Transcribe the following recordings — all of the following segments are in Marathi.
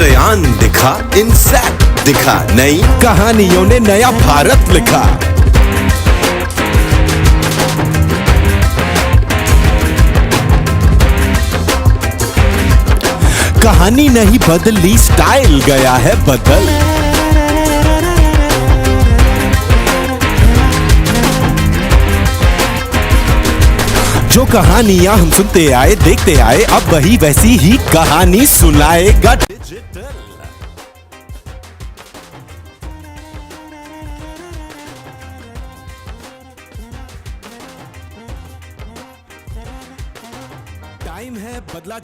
चंद्रयान दिखा इनसैट दिखा, नई कहानियों ने नया भारत लिखा। कहानी नहीं बदली स्टाइल गया है बदल। जो कहानियाँ हम सुनते आए, देखते आए, अब वही वैसी ही कहानी सुनाएगा।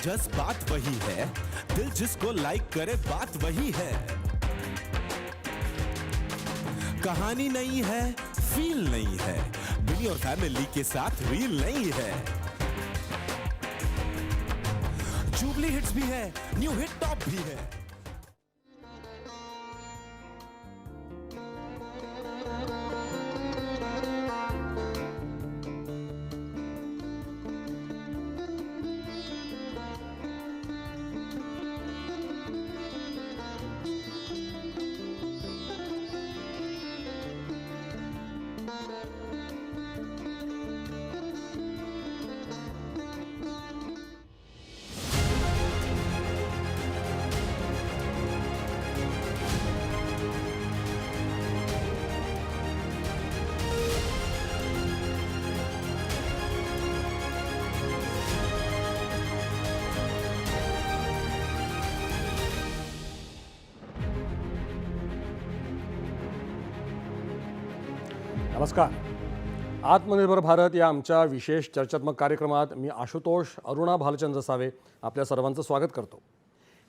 जस बात वही है, दिल जिसको लाइक करे बात वही है। कहानी नहीं है फील नहीं है बिली और फैमिली के साथ रील नहीं है। जुबली हिट्स भी है न्यू हिट टॉप भी है। नमस्कार. आत्मनिर्भर भारत या आमच्या विशेष चर्चात्मक कार्यक्रमात मी आशुतोष अरुणा भालचंद्र सावे आपल्या सर्वांचं स्वागत करतो.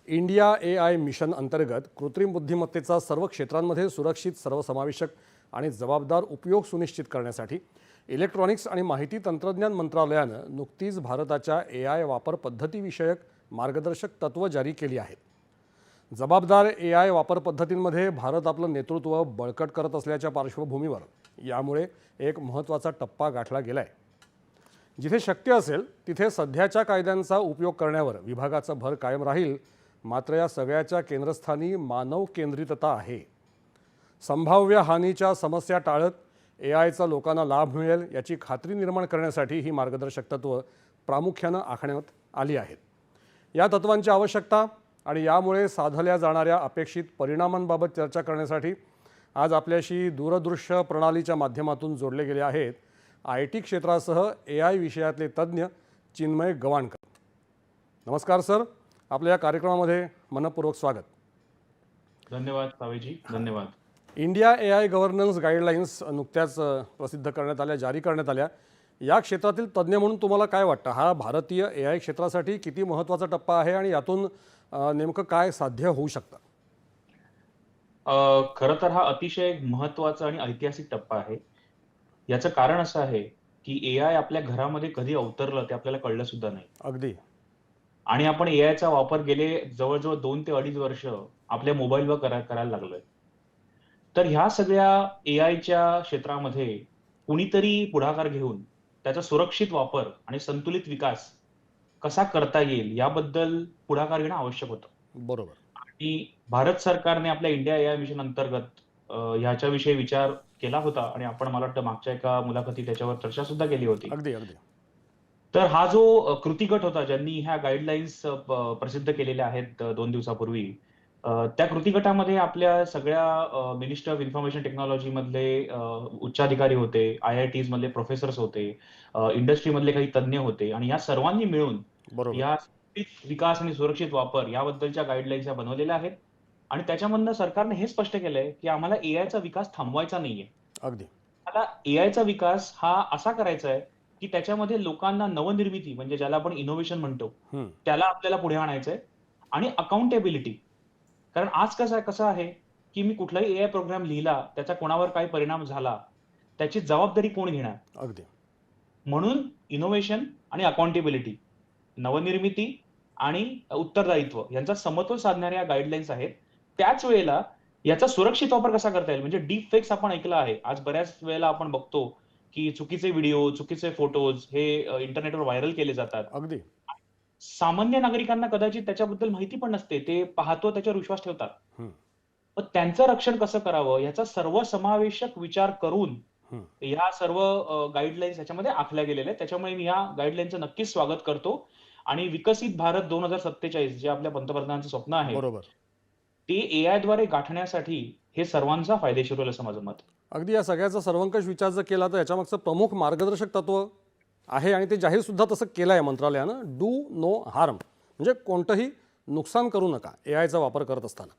इंडिया ए आय मिशन अंतर्गत कृत्रिम बुद्धिमत्तेचा सर्व क्षेत्रांमध्ये सुरक्षित सर्वसमावेशक आणि जबाबदार उपयोग सुनिश्चित करण्यासाठी इलेक्ट्रॉनिक्स आणि माहिती तंत्रज्ञान मंत्रालयानं नुकतीच भारताच्या ए आय वापर पद्धतीविषयक मार्गदर्शक तत्त्व जारी केली आहेत. जबाबदार ए आय वापर पद्धतींमध्ये भारत आपलं नेतृत्व बळकट करत असल्याच्या पार्श्वभूमीवर यामुळे एक महत्त्वाचा टप्पा गाठला गेला आहे जिथे शक्य असेल तिथे सध्याच्या कायद्यांचा उपयोग करण्यावर विभागाचा भर कायम राहील मात्र या सगळ्याच्या केंद्रस्थानी मानव केंद्रितता आहे. संभाव्य हानीच्या समस्या टाळत ए आयचा लोकांना लाभ मिळेल याची खात्री निर्माण करण्यासाठी ही मार्गदर्शक तत्त्व प्रामुख्यानं आखण्यात आली आहेत. या तत्वांची आवश्यकता आणि यामुळे साधल्या जाणाऱ्या अपेक्षित परिणामांबाबत चर्चा करण्यासाठी आज आपल्याशी दूरदृश्य प्रणालीच्या माध्यमातून जोडले गेले आहेत. आय टी क्षेत्रासह ए आय विषयातले तज्ज्ञ चिन्मय गवाणकर. नमस्कार सर. आपल्या या कार्यक्रमामध्ये मनपूर्वक स्वागत. धन्यवाद सावेजी. धन्यवाद. India A I governance guidelines नुकत्याच प्रसिद्ध करण्यात आल्या जारी करण्यात आल्या. या क्षेत्रातील तज्ज्ञ म्हणून तुम्हाला काय वाटतं? हा भारतीय ए आय क्षेत्रासाठी किती महत्त्वाचा टप्पा आहे आणि यातून नेमकं काय साध्य होऊ शकतं? खरं तर हा अतिशय महत्त्वाचा आणि ऐतिहासिक टप्पा आहे. याचं कारण असं आहे की ए आय आपल्या घरामध्ये कधी अवतरलं ते आपल्याला कळलं सुद्धा नाही. अगदी. आणि आपण ए चा वापर गेले जवळजवळ दोन ते अडीच वर्ष आपल्या मोबाईलवर करा करायला लागलोय. तर ह्या सगळ्या ए आयच्या क्षेत्रामध्ये कुणीतरी पुढाकार घेऊन त्याचा सुरक्षित वापर आणि संतुलित विकास कसा करता येईल याबद्दल पुढाकार घेणं आवश्यक होतं. बरोबर. आणि भारत सरकारने आपल्या इंडिया आय मिशन अंतर्गत ह्याच्याविषयी विचार केला होता आणि आपण मला वाटतं मागच्या एका मुलाखतीत त्याच्यावर चर्चा सुद्धा केली होती. अगदी अगदी. तर हा जो कृती गट होता ज्यांनी ह्या गाईडलाईन्स प्रसिद्ध केलेल्या आहेत दोन दिवसापूर्वी त्या कृती गटामध्ये आपल्या सगळ्या मिनिस्टर ऑफ इन्फॉर्मेशन टेक्नॉलॉजी मधले उच्चाधिकारी होते आय आय टीज मधले प्रोफेसर्स होते इंडस्ट्री मधले काही तज्ज्ञ होते आणि या सर्वांनी मिळून या विकास आणि सुरक्षित वापर याबद्दलच्या गाईडलाईन्स या बनवलेल्या आहेत आणि त्याच्यामधनं सरकारने हे स्पष्ट केलंय की आम्हाला AI चा विकास थांबवायचा नाहीये. अगदी. आता AI चा विकास हा असा करायचा आहे की त्याच्यामध्ये लोकांना नवनिर्मिती म्हणजे ज्याला आपण इनोव्हेशन म्हणतो त्याला आपल्याला पुढे आणायचंय आणि अकाउंटेबिलिटी कारण आज कसं आहे कसं आहे की मी कुठलाही एआय प्रोग्राम लिहिला त्याचा कोणावर काही परिणाम झाला त्याची जबाबदारी कोण घेणार? अगदी. म्हणून इनोव्हेशन आणि अकाउंटेबिलिटी नवनिर्मिती आणि उत्तरदायित्व यांचा समतोल साधणाऱ्या गाईडलाईन्स आहेत. त्याच वेळेला याचा सुरक्षित वापर कसा करता येईल? म्हणजे डीप फेक्स आपण ऐकलं आहे. आज बऱ्याच वेळेला आपण बघतो की चुकीचे व्हिडिओ चुकीचे फोटोज हे इंटरनेटवर व्हायरल केले जातात. अगदी. सामान्य नागरिकांना कदाचित त्याच्याबद्दल माहिती पण नसते. ते पाहतो त्याच्यावर विश्वास ठेवतात. पण त्यांचं रक्षण कसं करावं? याचा सर्वसमावेशक विचार करून. या सर्व गाईडलाईन्स याच्यामध्ये आखल्या गेलेल्या आहेत. त्याच्यामुळे मी या गाईडलाईनचं नक्कीच स्वागत करतो. आणि विकसित भारत दोन हजार सत्तेचाळीस जे आपल्या पंतप्रधानांचं स्वप्न आहे बरोबर. ते एआयद्वारे गाठण्यासाठी हे सर्वांचा फायदेशीर होईल असं माझं मत. अगदी या सगळ्याचा सर्वंकष विचार जर केला तर याच्यामागचं प्रमुख मार्गदर्शक तत्व आहे आणि ते जाहीर सुद्धा तसं केलं आहे मंत्रालयानं. डू नो हार्म म्हणजे कोणतंही नुकसान करू नका ए आयचा वापर करत असताना.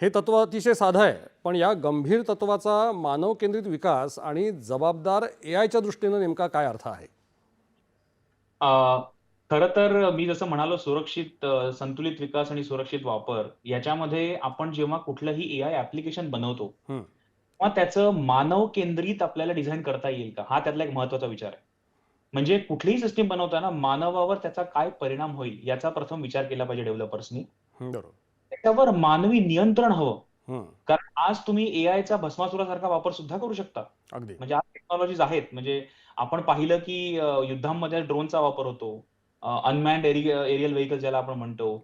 हे तत्व अतिशय साधं आहे पण या गंभीर तत्वाचा मानव केंद्रित विकास आणि जबाबदार ए आयच्या दृष्टीनं नेमका काय अर्थ आहे? खरं तर मी जसं म्हणालो सुरक्षित संतुलित विकास आणि सुरक्षित वापर याच्यामध्ये आपण जेव्हा कुठलंही एआय ऍप्लिकेशन बनवतो. तेव्हा त्याचं मानव केंद्रित आपल्याला डिझाईन करता येईल का? हा त्यातला एक महत्त्वाचा विचार आहे. म्हणजे कुठलीही सिस्टीम बनवताना मानवावर त्याचा काय परिणाम होईल याचा प्रथम विचार केला पाहिजे डेव्हलपर्सनी त्याच्यावर मानवी नियंत्रण हवं. कारण आज तुम्ही एआयचा भस्मासुरासारखा वापर सुद्धा करू शकता. म्हणजे आज टेक्नॉलॉजीज आहेत. म्हणजे आपण पाहिलं की युद्धांमध्ये ड्रोनचा वापर होतो. अनमॅन्ड एरियल व्हेकल ज्याला आपण म्हणतो.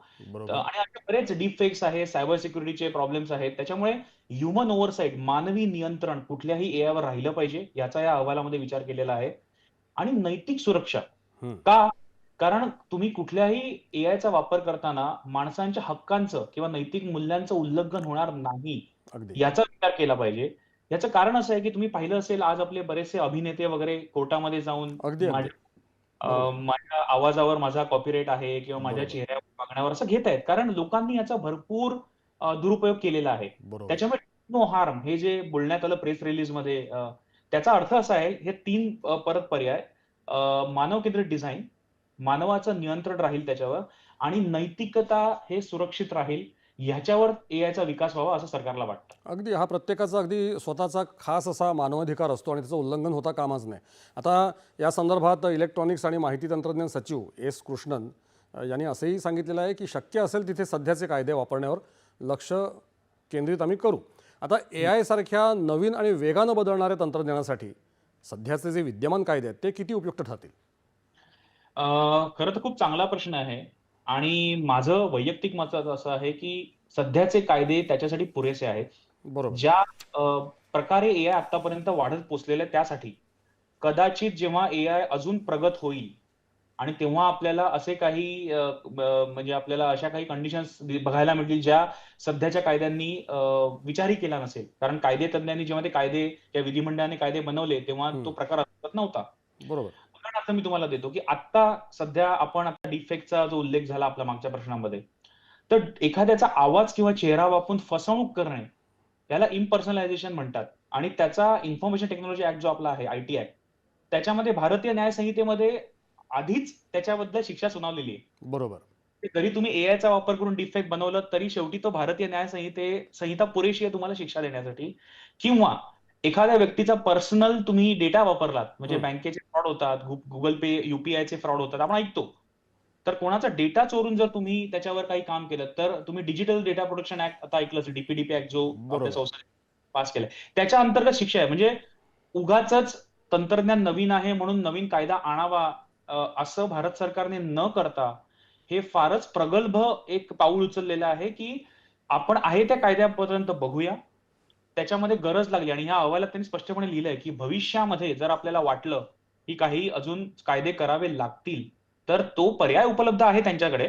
आणि असे बरेच डीप फेक्स आहेत सायबर सिक्युरिटीचे प्रॉब्लेम्स आहेत. त्याच्यामुळे ह्युमन ओव्हरसाईट मानवी नियंत्रण कुठल्याही AI वर राहिलं पाहिजे याचा या अहवालामध्ये विचार केलेला आहे. आणि नैतिक सुरक्षा. का? कारण तुम्ही कुठल्याही एआयचा वापर करताना माणसांच्या हक्कांचं किंवा नैतिक मूल्यांचं उल्लंघन होणार नाही याचा विचार केला पाहिजे. याचं कारण असं आहे की तुम्ही पाहिलं असेल आज आपले बरेचसे अभिनेते वगैरे कोर्टामध्ये जाऊन माझ्या आवाजावर माझा कॉपीराईट आहे किंवा माझ्या. चेहऱ्यावर वागण्यावर असं घेत आहेत. कारण लोकांनी याचा भरपूर दुरुपयोग केलेला आहे. त्याच्यामुळे नो हार्म. हे जे बोलण्यात आलं प्रेस रिलीजमध्ये त्याचा अर्थ असा आहे हे तीन परत पर्याय मानव केंद्रित डिझाईन मानवाचं नियंत्रण राहील त्याच्यावर आणि नैतिकता हे सुरक्षित राहील ह्याच्यावर एआयचा विकास व्हावा असं सरकारला वाटतं. अगदी हा प्रत्येकाचा अगदी स्वतःचा खास असा मानवाधिकार असतो आणि त्याचं उल्लंघन होता कामाच नाही. आता या संदर्भात इलेक्ट्रॉनिक्स आणि माहिती तंत्रज्ञान सचिव एस कृष्णन यांनी असंही सांगितलेलं आहे की शक्य असेल तिथे सध्याचे कायदे वापरण्यावर लक्ष केंद्रित आम्ही करू. आता ए आय सारख्या नवीन आणि वेगानं बदलणाऱ्या तंत्रज्ञानासाठी सध्याचे जे विद्यमान कायदे आहेत ते किती उपयुक्त ठरतील? खरं तर खूप चांगला प्रश्न आहे. आणि माझं वैयक्तिक मत असं आहे की सध्याचे कायदे त्याच्यासाठी पुरेसे आहेत. बरोबर. ज्या प्रकारे एआय आतापर्यंत वाढत पोचलेलं आहे त्यासाठी कदाचित जेव्हा एआय अजून प्रगत होईल आणि तेव्हा आपल्याला असे काही म्हणजे आपल्याला अशा काही कंडिशन्स बघायला मिळतील ज्या सध्याच्या कायद्यांनी विचारही केला नसेल. कारण कायदे तज्ञांनी जेव्हा ते कायदे या विधिमंडळाने कायदे बनवले तेव्हा. तो प्रकार अस्तित्वात नव्हता. बरोबर. उदाहरणार्थ मी तुम्हाला देतो की आता सध्या आपण आता डिफेक्टचा जो उल्लेख झाला आपल्या मागच्या प्रश्नामध्ये तर एखाद्याचा आवाज किंवा चेहरा वापरून फसवणूक करणे याला इम्पर्सनलायझेशन म्हणतात. आणि त्याचा इन्फॉर्मेशन टेक्नॉलॉजी ऍक्ट जो आपला आहे आयटी ऍक्ट त्याच्यामध्ये भारतीय न्याय संहितेमध्ये आधीच त्याच्याबद्दल शिक्षा सुनावलेली आहे. बरोबर. ते जरी तुम्ही एआयचा वापर करून डिफेक्ट बनवलं तरी शेवटी तो भारतीय न्याय संहिते संहिता पुरेशी आहे तुम्हाला शिक्षा देण्यासाठी. किंवा एखाद्या व्यक्तीचा पर्सनल तुम्ही डेटा वापरलात म्हणजे. बँकेचे फ्रॉड होतात गुगल पे युपीआयचे फ्रॉड होतात आपण ऐकतो. तर कोणाचा डेटा चोरून जर तुम्ही त्याच्यावर काही काम केलं तर तुम्ही डिजिटल डेटा प्रोटेक्शन ऍक्ट आता ऐकलं डीपीडीपी ऍक्ट जो पास केलाय. त्याच्या अंतर्गत शिक्षा आहे. म्हणजे उगाच तंत्रज्ञान नवीन आहे म्हणून नवीन कायदा आणावा असं भारत सरकारने न करता हे फारच प्रगल्भ एक पाऊल उचललेलं आहे की आपण आहे त्या कायद्यापर्यंत बघूया. त्याच्यामध्ये गरज लागली आणि ह्या अहवालात त्यांनी स्पष्टपणे लिहिलंय की भविष्यामध्ये जर आपल्याला वाटलं की काही अजून कायदे करावे लागतील तर तो पर्याय उपलब्ध आहे त्यांच्याकडे.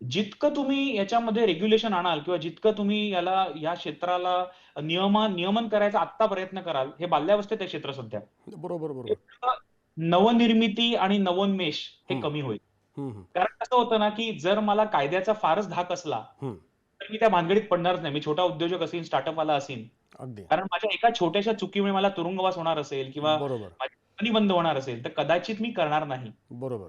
जितकं तुम्ही याच्यामध्ये रेग्युलेशन आणाल किंवा जितकं तुम्ही याला या क्षेत्राला नियम नियमन करायचा आत्ता प्रयत्न कराल हे बाल्यावस्थेत आहे क्षेत्र सध्या. बरोबर बरोबर. नवनिर्मिती आणि नवोन्मेष हे. कमी होईल. कारण कसं होतं ना की जर मला कायद्याचा फारच धाक असला. तर मी त्या भानगडीत पडणारच नाही. मी छोटा उद्योजक असेल स्टार्टअप वाला असेल कारण माझ्या एका छोट्याशा चुकीमुळे मला तुरुंगवास होणार असेल किंवा कंपनी बंद होणार असेल तर कदाचित मी करणार नाही. बरोबर.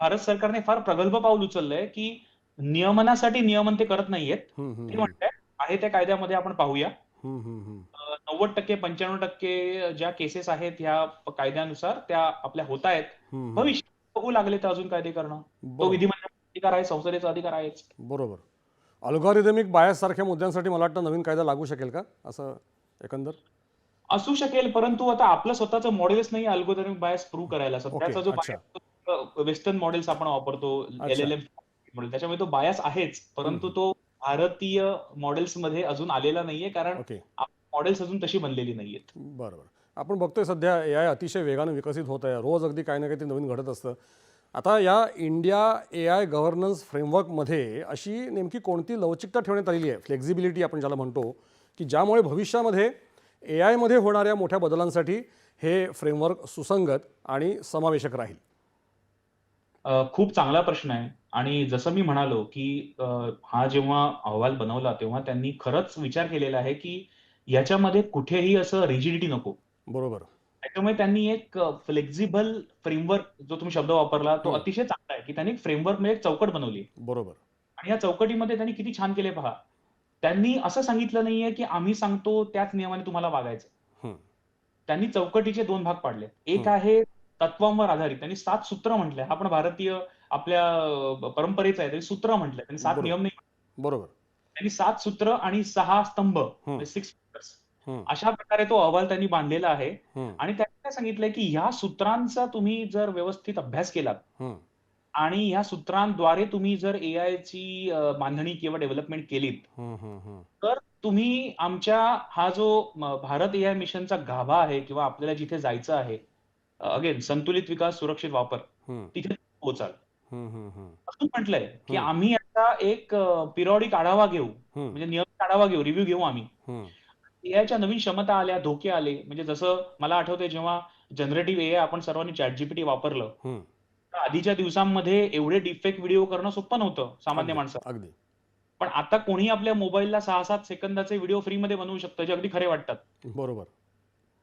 भारत सरकारने फार प्रगल्भ पाऊल उचललंय की नियमनासाठी नियमन ते करत नाहीयेत. ते हम्म. म्हणताय आहे त्या कायद्यामध्ये आपण पाहूया. नव्वद टक्के पंच्याण्णव टक्के ज्या केसेस आहेत ह्या कायद्यानुसार त्या आपल्या होत आहेत. भविष्यात बघू लागले तर अजून कायदे करणं. तो बरोबर विधिमंडळ अधिकार आहे संसदेचा अधिकार आहेच. बरोबर. अल्गॉरिदमिक बायस सारख्या मुद्द्यांसाठी मला वाटतं नवीन कायदा लागू शकेल का? असं एकंदर? असू शकेल परंतु आता आपलं स्वतःचं मॉडेलच नाही अल्गोदरिक बायस प्रूव्ह करायला. सध्याचा जो वेस्टर्न मॉडेल्स आपण वापरतो. एल-एल-एम मॉडेल त्याच्यामुळे तो बायस आहेच. परंतु. तो भारतीय मॉडेल्समध्ये अजून आलेला नाहीये कारण मॉडेल्स अजून तशी बनलेली नाहीयेत. बरं बरं आपण बघतोय सध्या ए आय अतिशय वेगानं विकसित होत आहे. रोज अगदी काही ना काही ते नवीन घडत असतं. आता या इंडिया ए आय गव्हर्नन्स फ्रेमवर्कमध्ये अशी नेमकी कोणती लवचिकता ठेवण्यात आलेली आहे? फ्लेक्झिबिलिटी आपण ज्याला म्हणतो की ज्यामुळे भविष्यामध्ये ए आयमध्ये होणाऱ्या मोठ्या बदलांसाठी हे फ्रेमवर्क सुसंगत आणि समावेशक राहील. खूप चांगला प्रश्न आहे. आणि जसं मी म्हणालो की हा जेव्हा अहवाल बनवला तेव्हा त्यांनी खरंच विचार केलेला आहे की याच्यामध्ये कुठेही असं रिजिडिटी नको. बरोबर. त्याच्यामुळे त्यांनी एक फ्लेक्झिबल फ्रेमवर्क जो तुम्ही शब्द वापरला तो. अतिशय चांगला आहे की त्यांनी फ्रेमवर्क म्हणजे एक चौकट बनवली. बरोबर. आणि या चौकटीमध्ये त्यांनी किती छान केले पहा. त्यांनी असं सांगितलं नाहीये की आम्ही सांगतो त्याच नियमाने तुम्हाला वागायचं. त्यांनी चौकटीचे दोन भाग पाडले एक. आहे तत्वांवर आधारित. त्यांनी सात सूत्र म्हटलंय. हा पण भारतीय आपल्या परंपरेचा आहे. त्यांनी सूत्र म्हटलंय. त्यांनी सात. नियम नाही बरोबर. त्यांनी सात सूत्र आणि सहा स्तंभ. सिक्स हम्म. अशा प्रकारे तो अहवाल त्यांनी बांधलेला आहे. आणि त्यांनी काय सांगितलंय की ह्या सूत्रांचा तुम्ही जर व्यवस्थित अभ्यास केलात. आणि ह्या सूत्रांद्वारे तुम्ही जर एआय ची बांधणी किंवा डेव्हलपमेंट केलीत. तर तुम्ही आमच्या हा जो भारत एआय मिशनचा गाभा आहे किंवा आपल्याला जिथे जायचं आहे अगेन संतुलित विकास सुरक्षित वापर. तिथे पोहोचाल. असं म्हटलंय की. आम्ही याचा एक पिरियॉडिक आढावा घेऊ. म्हणजे नियमित आढावा घेऊ रिव्ह्यू घेऊ आम्ही. एआयच्या नवीन क्षमता आल्या धोके आले. म्हणजे जसं मला आठवतंय जेव्हा जनरेटिव्ह एआय आपण सर्वांनी चॅट जीपीटी वापरलं आधीच्या दिवसांमध्ये एवढे डिफेक्ट व्हिडिओ करणं सोपं नव्हतं सामान्य माणसं अगदी. पण आता कोणी आपल्या मोबाईलला सहा सात सेकंदाचे व्हिडिओ फ्रीमध्ये बनवू शकतं जे अगदी खरे वाटतात. बरोबर.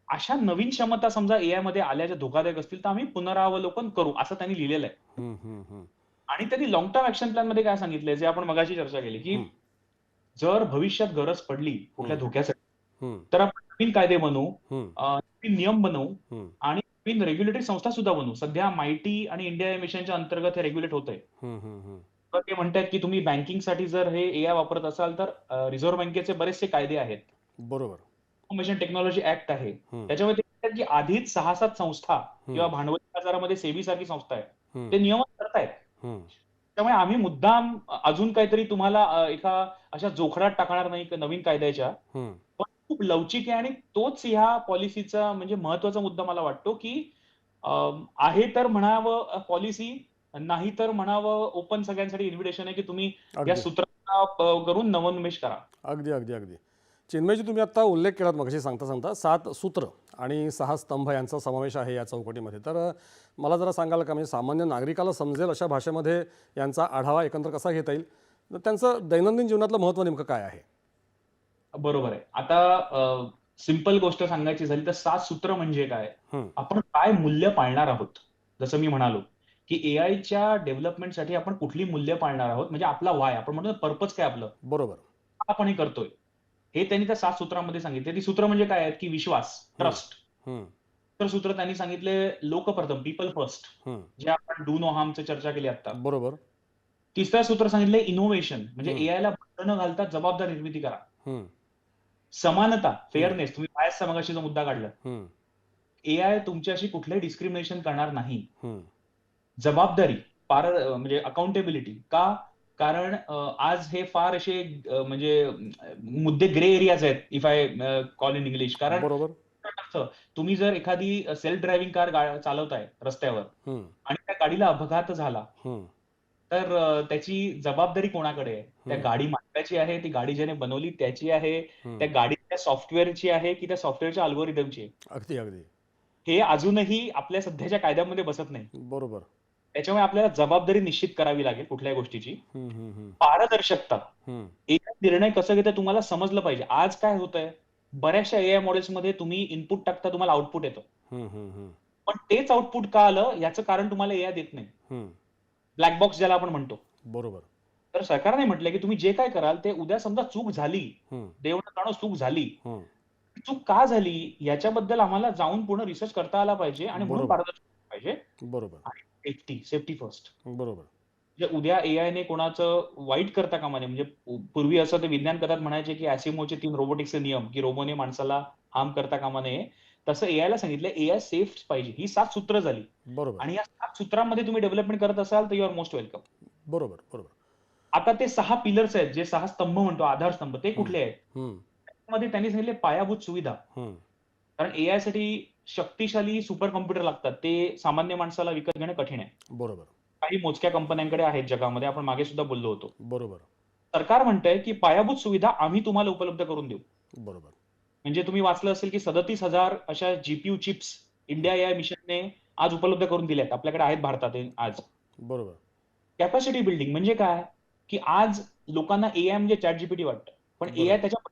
अशा नवीन क्षमता समजा एआयमध्ये आल्या ज्या धोकादायक असतील तर आम्ही पुनरावलोकन करू असं त्यांनी लिहिलेलं आहे. आणि त्यांनी लॉंग टर्म ऍक्शन प्लॅनमध्ये काय सांगितलंय जे आपण मगाशी चर्चा केली की. जर भविष्यात गरज पडली कुठल्या. धोक्यासाठी. तर आपण नवीन कायदे बनवू नवीन नियम बनवू. आणि नवीन रेग्युलेटरी संस्था सुद्धा बनवू सध्या माहिती आणि इंडिया मिशनच्या अंतर्गत हे रेग्युलेट होत आहे. तर ते म्हणतात की तुम्ही बँकिंगसाठी जर हे एआय वापरत असाल तर रिझर्व्ह बँकेचे बरेचसे कायदे आहेत बरोबर इन्फॉर्मेशन टेक्नॉलॉजी ऍक्ट आहे. त्याच्यामध्ये की आधीच सहा सात संस्था किंवा. भांडवली बाजारामध्ये सेबी सारखी संस्था आहे. ते हम्म. त्यामुळे आम्ही मुद्दाम अजून काहीतरी तुम्हाला एका अशा जोखडात टाकणार नाही का नवीन कायद्याच्या. पण खूप लवचिक आहे आणि तोच ह्या पॉलिसीचा म्हणजे महत्त्वाचा मुद्दा मला वाटतो की आहे तर म्हणावं पॉलिसी नाही तर म्हणावं ओपन सगळ्यांसाठी इन्व्हिटेशन आहे की तुम्ही या सूत्रांना करून नवोन्मेष करा. अगदी अगदी अगदी. चिन्मयजी तुम्ही आत्ता उल्लेख केलात मगाशी सांगता सांगता सात सूत्र आणि सहा स्तंभ यांचा समावेश आहे या चौकटीमध्ये. तर मला जरा सांगाल का? म्हणजे सामान्य नागरिकाला समजेल अशा भाषेमध्ये यांचा आढावा एकंदर कसा घेता येईल? तर त्यांचं दैनंदिन जीवनातलं महत्त्व नेमकं काय आहे? बरोबर आहे. आता सिंपल गोष्ट सांगायची झाली तर सात सूत्र म्हणजे काय. आपण काय मूल्य पाळणार आहोत? जसं मी म्हणालो की एआयच्या डेव्हलपमेंटसाठी आपण कुठली मूल्य पाळणार आहोत? म्हणजे आपला वाय आपण म्हणतो पर्पज काय आपलं? बरोबर. आपण हे करतोय. हे त्यांनी त्या सात सूत्रामध्ये सांगितले. ती सूत्र म्हणजे काय आहेत? की विश्वास ट्रस्ट. तर सूत्र त्यांनी सांगितले लोकप्रथम पीपल फर्स्ट. जे आपण डू नो हार्मची चर्चा केली आता. बरोबर. तिसरं सूत्र सांगितले इनोव्हेशन म्हणजे हम्म. एआय ला बंधन न घालता जबाबदार निर्मिती करा. समानता फेअरनेस तुम्ही बायसचा मगाशी जो मुद्दा काढला. एआय तुमच्याशी कुठलंही डिस्क्रिमिनेशन करणार नाही. जबाबदारी पार म्हणजे अकाउंटेबिलिटी का कारण आज हे फार असे म्हणजे मुद्दे ग्रे एरियाज आहेत if I call in English कारण बरोबर तुम्ही जर एखादी सेल्फ ड्रायव्हिंग कार चालवताय रस्त्यावर. आणि त्या गाडीला अपघात झाला. तर त्याची जबाबदारी कोणाकडे आहे त्या. गाडी मालकाची आहे ती गाडी ज्याने बनवली त्याची आहे. त्या गाडीच्या सॉफ्टवेअरची आहे की त्या सॉफ्टवेअरच्या अल्गोरिदमची आहे अगदी अगदी हे अजूनही आपल्या सध्याच्या कायद्यामध्ये बसत नाही बरोबर त्याच्यामुळे आपल्याला जबाबदारी निश्चित करावी लागेल कुठल्याही गोष्टीची. पारदर्शकता. एक निर्णय कसं घेतं तुम्हाला समजलं पाहिजे आज काय होतंय बऱ्याचशा एआय मॉडेल्समध्ये तुम्ही इनपुट टाकता तुम्हाला आउटपुट येतं. पण तेच आउटपुट का आलं याचं कारण तुम्हाला एआय देत नाही. ब्लॅक बॉक्स ज्याला आपण म्हणतो बरोबर तर सरकारने म्हटलंय की तुम्ही जे काय कराल ते उद्या समजा चूक झाली हम्म. देव न जाणो चूक झाली. चूक का झाली याच्याबद्दल आम्हाला जाऊन पूर्ण रिसर्च करता आला पाहिजे आणि म्हणून. पारदर्शक पाहिजे बरोबर सेफ्टी सेफ्टी फर्स्ट बरोबर. म्हणजे उद्या एआय ने कोणाचं वाईट करता कामा नये. म्हणजे पूर्वी असं ते विज्ञान कथात म्हणायचे की ऍसिमोचे तीन रोबोटिक्सचे नियम की रोबोने माणसाला हार्म करता कामा नये. तसं एआय ला सांगितलं एआय सेफ पाहिजे. ही सात सूत्र झाली. बरोबर. आणि या सात सूत्रांमध्ये तुम्ही डेव्हलपमेंट करत असाल तर यू आर मोस्ट वेलकम बरोबर बरोबर. आता ते सहा पिलर्स आहेत जे सहा स्तंभ म्हणतो आधारस्तंभ ते कुठले आहेत? त्यांनी सांगितले पायाभूत सुविधा. कारण एआयसाठी शक्तिशाली सुपर कॉम्प्युटर लागतात. ते सामान्य माणसाला विकत घेणं कठीण आहे. बरोबर. काही मोजक्या कंपन्यांकडे आहेत जगामध्ये. आपण मागे सुद्धा बोललो होतो. बरोबर. सरकार म्हणतंय की पायाभूत सुविधा आम्ही तुम्हाला उपलब्ध करून देऊ. बरोबर. म्हणजे तुम्ही वाचलं असेल की सदतीस हजार अशा जीपीयू चिप्स इंडिया एआय मिशनने आज उपलब्ध करून दिल्यात. आपल्याकडे आहेत भारतात आज. बरोबर. कॅपॅसिटी बिल्डिंग म्हणजे काय? की आज लोकांना एआय म्हणजे चॅट जीपीटी वाटतं. पण. एआय त्याच्या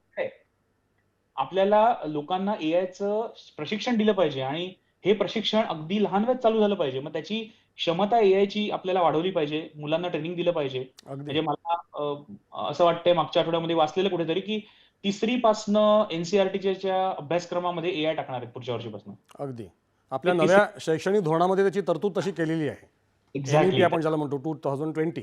आपल्याला लोकांना एआयचं प्रशिक्षण दिलं पाहिजे आणि हे प्रशिक्षण अगदी लहान वयात चालू झालं पाहिजे. मग त्याची क्षमता एआयची आपल्याला वाढवली पाहिजे मुलांना ट्रेनिंग दिलं पाहिजे. म्हणजे मला असं वाटतंय मागच्या आठवड्यामध्ये वाचलेलं कुठेतरी की तिसरी पासनं एनसीआरटीच्या अभ्यासक्रमामध्ये एआय टाकणार आहेत पुढच्या वर्षीपासून. अगदी. आपल्या नव्या शैक्षणिक धोरणामध्ये त्याची तरतूद तशी केलेली आहे. एक्झॅक्टली आपण ज्याला म्हणतो टू थाउजंड ट्वेंटी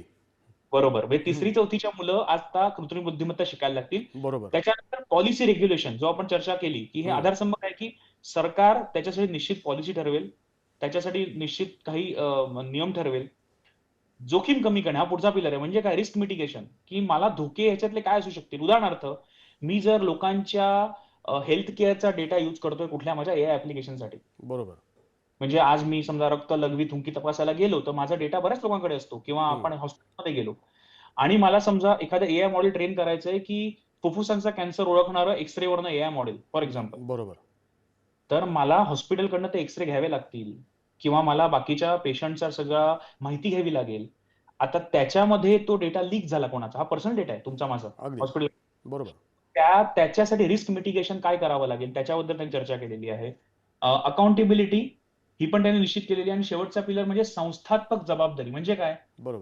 बरोबर. म्हणजे तिसरी चौथीच्या मुलं आता कृत्रिम बुद्धिमत्ता शिकायला लागतील. बरोबर. त्याच्यानंतर पॉलिसी रेग्युलेशन जो आपण चर्चा केली की हे हम्म. आधारस्तंभ काय की सरकार त्याच्यासाठी निश्चित पॉलिसी ठरवेल त्याच्यासाठी निश्चित काही नियम ठरवेल. जोखीम कमी करणे हा पुढचा पिलर आहे. म्हणजे काय? रिस्क मिटिगेशन की मला धोके ह्याच्यातले काय असू शकतील? उदाहरणार्थ मी जर लोकांच्या हेल्थ केअरचा डेटा यूज करतोय कुठल्या माझ्या एआय ऍप्लिकेशनसाठी बरोबर. म्हणजे आज मी समजा रक्त लघवी थुंकी तपासायला गेलो तर माझा डेटा बऱ्याच लोकांकडे असतो किंवा. आपण हॉस्पिटलमध्ये गेलो. आणि मला समजा एखादं एआय मॉडेल ट्रेन करायचंय की फुफ्फुसांचा कॅन्सर ओळखणारं एक्सरे वरनं एआय मॉडेल फॉर एक्झाम्पल बरोबर. तर मला हॉस्पिटलकडनं ते एक्सरे घ्यावे लागतील किंवा मला बाकीच्या पेशंटचा सगळा माहिती घ्यावी लागेल. आता त्याच्यामध्ये तो डेटा लीक झाला कोणाचा? हा पर्सनल डेटा आहे तुमचा माझा. हॉस्पिटल बरोबर. त्या त्याच्यासाठी रिस्क मिटिगेशन काय करावं लागेल? त्याच्याबद्दल त्यांनी चर्चा केलेली आहे. अकाउंटेबिलिटी ही पण त्यांनी निश्चित केलेली आणि शेवटचा पिलर म्हणजे संस्थात्मक जबाबदारी. म्हणजे काय?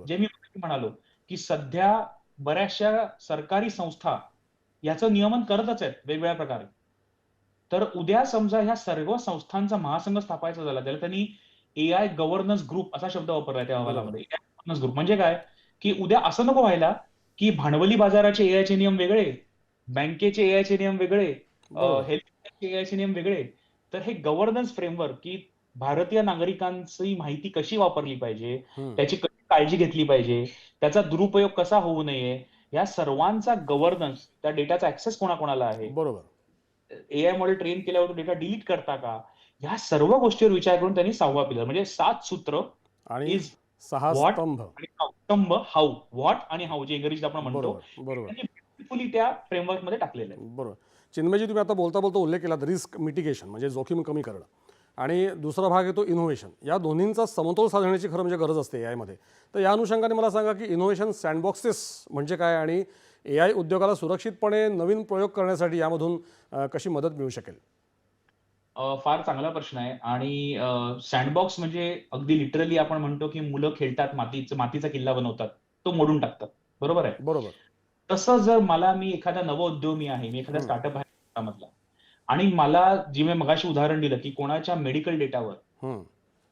जे मी म्हणालो की सध्या बऱ्याचशा सरकारी संस्था याचं नियमन करतच आहेत वेगवेगळ्या प्रकारे. तर उद्या समजा ह्या सर्व संस्थांचा महासंघ स्थापायचा झाला त्याला त्यांनी एआय गव्हर्नन्स ग्रुप असा शब्द वापरलाय त्या अहवालामध्ये गव्हर्नन्स ग्रुप म्हणजे काय? की उद्या असं नको व्हायला की भांडवली बाजाराचे एआयचे नियम वेगळे बँकेचे एआयचे नियम वेगळे. हेल्थ एआयचे नियम वेगळे. तर हे गव्हर्नन्स फ्रेमवर्क की भारतीय नागरिकांची माहिती कशी वापरली पाहिजे. त्याची कशी काळजी घेतली पाहिजे? त्याचा दुरुपयोग कसा होऊ नये? या सर्वांचा गव्हर्नन्स त्या डेटाचा ऍक्सेस कोणाकोणाला आहे? बरोबर. एआय मॉडेल ट्रेन केल्यावर डेटा डिलीट करता का? ह्या सर्व गोष्टीवर विचार करून त्यांनी सहावा पिलर म्हणजे सात सूत्र आणि सहा? स्तंभ. आणि स्तंभ हाऊ व्हॉट आणि हाऊ जे इंग्रजीत आपण म्हणतो. बरोबर त्या फ्रेमवर्कमध्ये टाकलेलं आहे. बरोबर. चिन्मयजी तुम्ही आता बोलता बोलता उल्लेख केला रिस्क मिटिगेशन म्हणजे जोखीम कमी करणं. आणि दुसरा भाग येतो इनोव्हेशन या दोन्हींचा समतोल साधण्याची खरं म्हणजे गरज असते ए आयमध्ये तर या अनुषंगाने मला सांगा की इनोव्हेशन सँडबॉक्सेस म्हणजे काय आणि ए आय उद्योगाला सुरक्षितपणे नवीन प्रयोग करण्यासाठी यामधून कशी मदत मिळू शकेल? फार चांगला प्रश्न आहे आणि सँडबॉक्स म्हणजे अगदी लिटरली आपण म्हणतो की मुलं खेळतात मातीचं मातीचा किल्ला बनवतात तो मोडून टाकतात. बरोबर आहे? बरोबर. तसं जर मला मी एखादा नवउद्योमी आहे मी एखादा. स्टार्टअप आहे आणि मला जी मी मगाशी उदाहरण दिलं की कोणाच्या मेडिकल डेटावर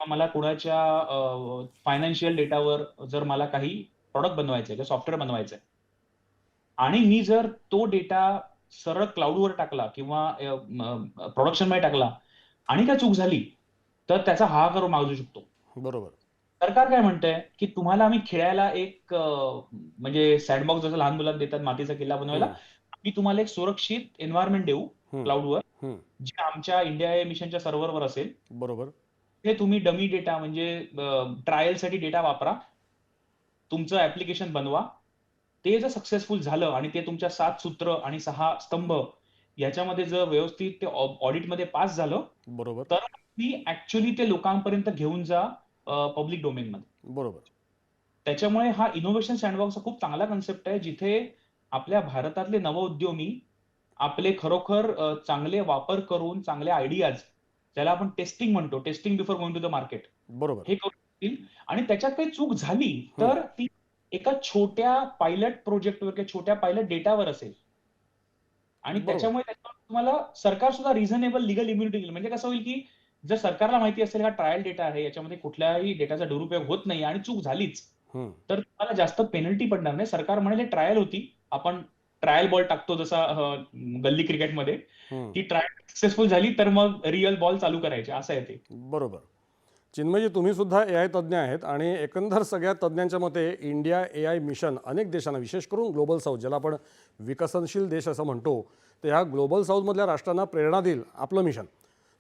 मला कोणाच्या फायनान्शियल डेटावर जर मला काही प्रॉडक्ट बनवायचं आहे किंवा सॉफ्टवेअर बनवायचं आहे आणि मी जर तो डेटा सरळ क्लाउडवर टाकला किंवा प्रोडक्शनमध्ये टाकला आणि काय चूक झाली तर त्याचा हाहाकार मागू शकतो बरोबर सरकार काय म्हणतंय की तुम्हाला आम्ही खेळायला एक म्हणजे सँडबॉक्स जसं लहान मुलांना देतात मातीचा किल्ला बनवायला आम्ही तुम्हाला एक सुरक्षित एन्व्हायरमेंट देऊ. क्लाउडवर. जे आमच्या इंडिया ए मिशनच्या सर्व्हरवर असेल बरोबर. हे तुम्ही डमी डेटा म्हणजे ट्रायलसाठी डेटा वापरा. तुमचं ऍप्लिकेशन बनवा. ते जर सक्सेसफुल झालं आणि ते तुमच्या सात सूत्र आणि सहा स्तंभ याच्यामध्ये जर व्यवस्थित ते ऑडिटमध्ये पास झालं बरोबर. तुम्ही ऍक्च्युली ते लोकांपर्यंत घेऊन जा पब्लिक डोमेन मध्ये. बरोबर. त्याच्यामुळे हा इनोव्हेशन सँडबॉक्स खूप चांगला कन्सेप्ट आहे जिथे आपल्या भारतातले नवउद्योमी आपले खरोखर चांगले वापर करून चांगले आयडियाज ज्याला आपण टेस्टिंग म्हणतो testing before going to the market बरोबर. हे करू शकतील. आणि त्याच्यात काही चूक झाली तर ती एका छोट्या पायलट प्रोजेक्टवर किंवा छोट्या पायलट डेटावर असेल. आणि. त्याच्यामुळे त्याच्यावर तुम्हाला सरकार सुद्धा रिझनेबल लिगल इम्युनिटी देईल म्हणजे कसं होईल की जर सरकारला माहिती असेल हा ट्रायल डेटा आहे याच्यामध्ये कुठल्याही डेटाचा दुरुपयोग होत नाही आणि चूक झालीच. तर तुम्हाला जास्त पेनल्टी पडणार नाही. सरकार म्हणेल ट्रायल होती आपण ट्रायल बॉल टाकतो जसा गल्ली क्रिकेटमध्ये. ती ट्रायल सक्सेसफुल झाली तर मग रिअल बॉल चालू करायचे असं आहे ते. बरोबर. चिन्मयजी तुम्ही सुद्धा ए आय तज्ज्ञ आहेत आणि एकंदर सगळ्या तज्ज्ञांच्या मते इंडिया ए आय मिशन अनेक देशांना विशेष करून ग्लोबल साऊथ ज्याला आपण विकसनशील देश असं म्हणतो तर ह्या ग्लोबल साऊथमधल्या राष्ट्रांना प्रेरणा देईल आपलं मिशन.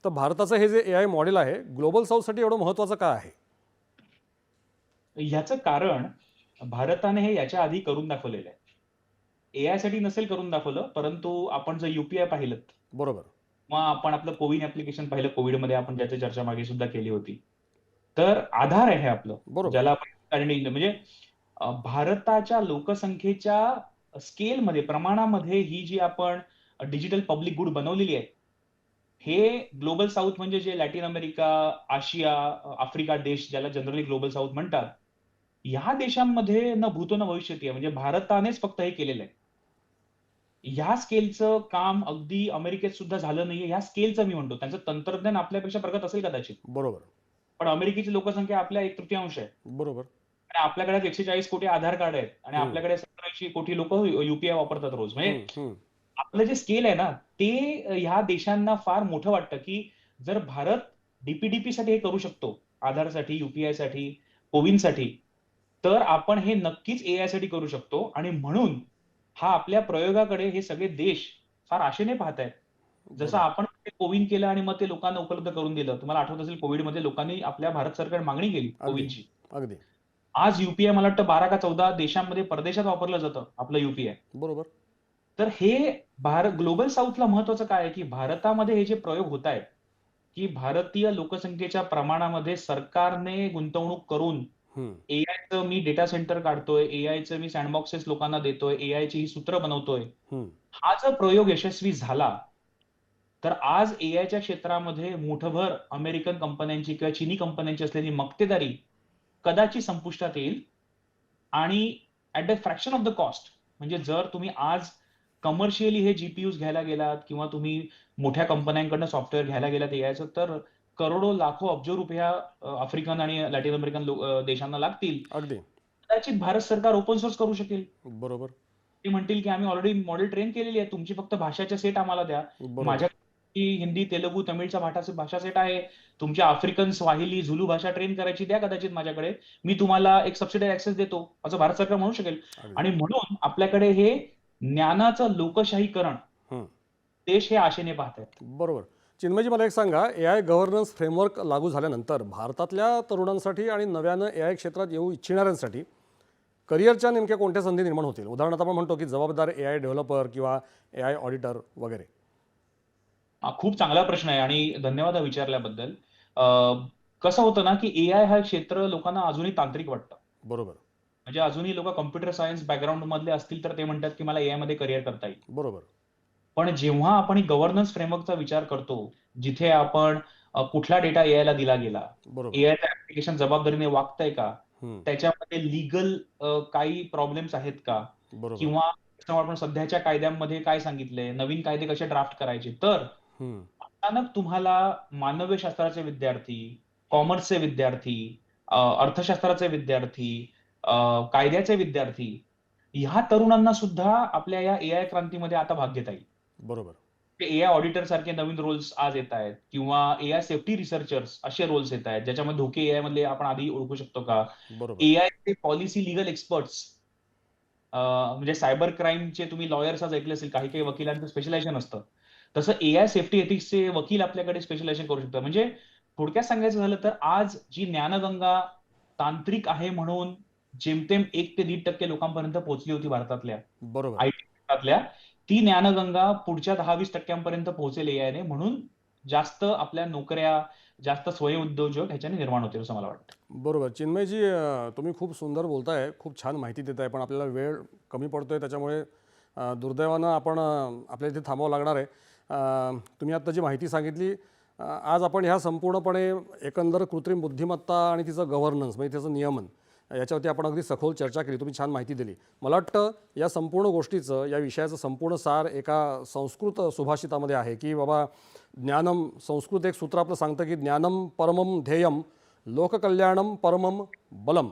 तर भारताचं हे जे ए आय मॉडेल आहे ग्लोबल साऊथसाठी एवढं महत्त्वाचं का आहे? ह्याचं कारण भारताने हे याच्या आधी करून दाखवलेलं आहे. एआयसाठी नसेल करून दाखवलं परंतु आपण जर युपीआय पाहिलं बरोबर. मग आपण आपलं कोविन ऍप्लिकेशन पाहिलं कोविडमध्ये आपण ज्याची चर्चा मागे सुद्धा केली होती. तर आधार आहे आपलं. ज्याला आपण म्हणजे भारताच्या लोकसंख्येच्या स्केलमध्ये प्रमाणामध्ये ही जी आपण डिजिटल पब्लिक गुड बनवलेली आहे हे ग्लोबल साऊथ म्हणजे जे लॅटिन अमेरिका आशिया आफ्रिका देश ज्याला जनरली ग्लोबल साऊथ म्हणतात ह्या देशांमध्ये न भूतो न भविष्यती आहे. म्हणजे भारतानेच फक्त हे केलेलं आहे. ह्या स्केलचं काम अगदी अमेरिकेत सुद्धा झालं नाहीये. ह्या स्केलचं मी म्हणतो. त्यांचं तंत्रज्ञान आपल्यापेक्षा प्रगत असेल कदाचित. बरोबर. पण अमेरिकेची लोकसंख्या आपल्या एक तृतीयांश आहे. बरोबर. आणि आपल्याकडे एकशे चाळीस कोटी आधार कार्ड आहेत. आणि. आपल्याकडे सत्तरऐंशी कोटी लोक युपीआय वापरतात रोज. म्हणजे. आपलं जे स्केल आहे ना ते ह्या देशांना फार मोठं वाटतं की जर भारत डीपीडीपी साठी हे करू शकतो आधारसाठी युपीआयसाठी कोविनसाठी तर आपण हे नक्कीच एआयसाठी करू शकतो. आणि म्हणून हा आपल्या प्रयोगाकडे हे सगळे देश फार आशेने पाहत आहेत. जसं आपण कोविन केलं आणि मग ते लोकांना उपलब्ध करून दिलं. तुम्हाला आठवत असेल कोविडमध्ये लोकांनी आपल्या भारत सरकार मागणी केली कोविनची अगदी. आज युपीआय मला वाटतं बारा का चौदा देशांमध्ये परदेशात वापरलं जातं आपलं युपीआय बरोबर. तर हे भारत ग्लोबल साऊथला महत्वाचं काय आहे की भारतामध्ये हे जे प्रयोग होत आहेत की भारतीय लोकसंख्येच्या प्रमाणामध्ये सरकारने गुंतवणूक करून एआयचं मी डेटा सेंटर काढतोय एआयचं मी सँडबॉक्सेस लोकांना देतोय एआयची ही सूत्र बनवतोय. हा जर प्रयोग यशस्वी झाला तर आज एआयच्या क्षेत्रामध्ये मुठभर अमेरिकन कंपन्यांची किंवा चिनी कंपन्यांची असलेली मक्तेदारी कदाचित संपुष्टात येईल आणि at the fraction of the cost म्हणजे जर तुम्ही आज कमर्शियली हे जीपीयूज घ्यायला गेलात किंवा तुम्ही मोठ्या कंपन्यांकडनं सॉफ्टवेअर घ्यायला गेलात एआयचं तर करोडो लाखो अब्ज रुपया आफ्रिकन आणि लॅटिन अमेरिकन देशांना लागतील. अगदी. कदाचित भारत सरकार ओपन सोर्स करू शकेल. बरोबर. ते म्हणतील की आम्ही ऑलरेडी मॉडेल ट्रेन केलेली आहे. तुमची फक्त भाषाचे सेट आम्हाला द्या. माझ्या हिंदी तेलुगू तमिळचा भाषाचे भाषा सेट आहे. तुमची आफ्रिकन स्वाहिली झुलू भाषा ट्रेन करायची द्या कदाचित माझ्याकडे. मी तुम्हाला एक सबसिडी ऍक्सेस देतो. असं भारत सरकार म्हणू शकेल. आणि म्हणून आपल्याकडे हे ज्ञानाचं लोकशाहीकरण. देश हे आशेने पाहत आहेत बरोबर. चिन्मयजी मला एक सांगा ए आय गव्हर्नन्स फ्रेमवर्क लागू झाल्यानंतर भारतातल्या तरुणांसाठी आणि नव्यानं ए आय क्षेत्रात येऊ इच्छिणाऱ्यांसाठी करिअरच्या नेमक्या कोणत्या संधी निर्माण होतील? उदाहरणार्थ आपण म्हणतो की जबाबदार ए आय डेव्हलपर किंवा ए आय ऑडिटर वगैरे. हा खूप चांगला प्रश्न आहे आणि धन्यवाद विचारल्याबद्दल. कसं होतं ना की एआय हा क्षेत्र लोकांना अजूनही तांत्रिक वाटतं. बरोबर. म्हणजे अजूनही लोक कम्प्युटर सायन्स बॅकग्राऊंड मधले असतील तर ते म्हणतात की मला एआयमध्ये करिअर करता येईल. बरोबर. पण जेव्हा आपण गव्हर्नन्स फ्रेमवर्कचा विचार करतो जिथे आपण कुठला डेटा एआयला दिला गेला एआयचं ऍप्लिकेशन जबाबदारीने वागतंय का? त्याच्यामध्ये लिगल काही प्रॉब्लेम्स आहेत का? किंवा आपण सध्याच्या कायद्यांमध्ये काय सांगितलंय नवीन कायदे कसे ड्राफ्ट करायचे? तर अचानक तुम्हाला मानवी शास्त्राचे विद्यार्थी कॉमर्सचे विद्यार्थी अर्थशास्त्राचे विद्यार्थी कायद्याचे विद्यार्थी ह्या तरुणांना सुद्धा आपल्या या एआय क्रांतीमध्ये आता भाग घेता येईल. बरोबर. एआय ऑडिटर सारखे नवीन रोल्स आज येत आहेत किंवा एआय सेफ्टी रिसर्चर्स असे रोल्स येत आहेत ज्याच्यामध्ये धोके एआय मधले आपण आधी ओळखू शकतो का? एआय चे पॉलिसी लिगल एक्सपर्ट्स म्हणजे सायबर क्राईमचे तुम्ही लॉयर्स आज ऐकले असेल काही काही वकिलांचं स्पेशलायझेशन असतं. तसं एआय सेफ्टी एथिक्सचे वकील आपल्याकडे स्पेशलायझेशन करू शकतात. म्हणजे थोडक्यात सांगायचं झालं तर आज जी ज्ञानगंगा तांत्रिक आहे म्हणून जेमतेम एक ते दीड टक्के लोकांपर्यंत पोहोचली होती भारतातल्या. बरोबर. आय क्षेत्रातल्या. ती ज्ञानगंगा पुढच्या दहा वीस टक्क्यांपर्यंत पोहोचेल एआयने म्हणून जास्त आपल्या नोकऱ्या जास्त स्वयंउद्योजक ह्याच्याने निर्माण होतील असं मला वाटतं. बरोबर. चिन्मयजी तुम्ही खूप सुंदर बोलताय. खूप छान माहिती देत आहे पण आपल्याला वेळ कमी पडतोय त्याच्यामुळे दुर्दैवानं आपण आपल्या इथे थांबावं लागणार आहे. तुम्ही आत्ता जी माहिती सांगितली आज आपण ह्या संपूर्णपणे एकंदर कृत्रिम बुद्धिमत्ता आणि तिचं गव्हर्नन्स म्हणजे तिचं नियमन याच्यावरती आपण अगदी सखोल चर्चा केली. तुम्ही छान माहिती दिली. मला वाटतं या संपूर्ण गोष्टीचं या विषयाचं संपूर्ण सार एका संस्कृत सुभाषितामध्ये आहे की बाबा ज्ञानम संस्कृत एक सूत्र आपलं सांगतं की ज्ञानम परमम ध्येयम लोककल्याणम परमम बलम.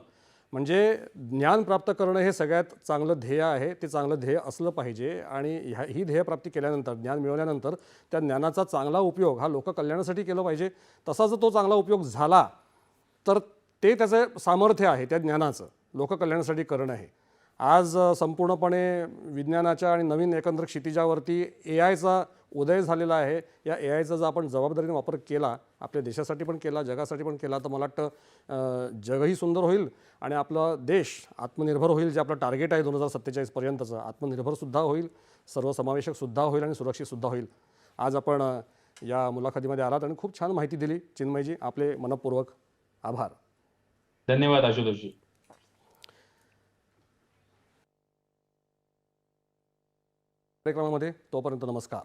म्हणजे ज्ञान प्राप्त करणं हे सगळ्यात चांगलं ध्येय आहे. ते चांगलं ध्येय असलं पाहिजे आणि ह्या ही ध्येयप्राप्ती केल्यानंतर ज्ञान मिळवल्यानंतर त्या ज्ञानाचा चांगला उपयोग हा लोककल्याणासाठी केला पाहिजे. तसा जर तो चांगला उपयोग झाला तर ते त्याचं सामर्थ्य आहे त्या ज्ञानाचं. लोककल्याणासाठी करणं आहे. आज संपूर्णपणे विज्ञानाच्या आणि नवीन एकंदर क्षितिजावरती ए आयचा उदय झालेला आहे. या ए आयचा जर आपण जबाबदारीने वापर केला आपल्या देशासाठी पण केला जगासाठी पण केला तर मला वाटतं जगही सुंदर होईल आणि आपला देश आत्मनिर्भर होईल जे आपलं टार्गेट आहे दोन हजार सत्तेचाळीसपर्यंतचं आत्मनिर्भरसुद्धा होईल सर्वसमावेशकसुद्धा होईल आणि सुरक्षितसुद्धा होईल. आज आपण या मुलाखतीमध्ये आलात आणि खूप छान माहिती दिली. चिन्मयजी आपले मनपूर्वक आभार. धन्यवाद आशुतोषजी कार्यक्रमामध्ये तोपर्यंत नमस्कार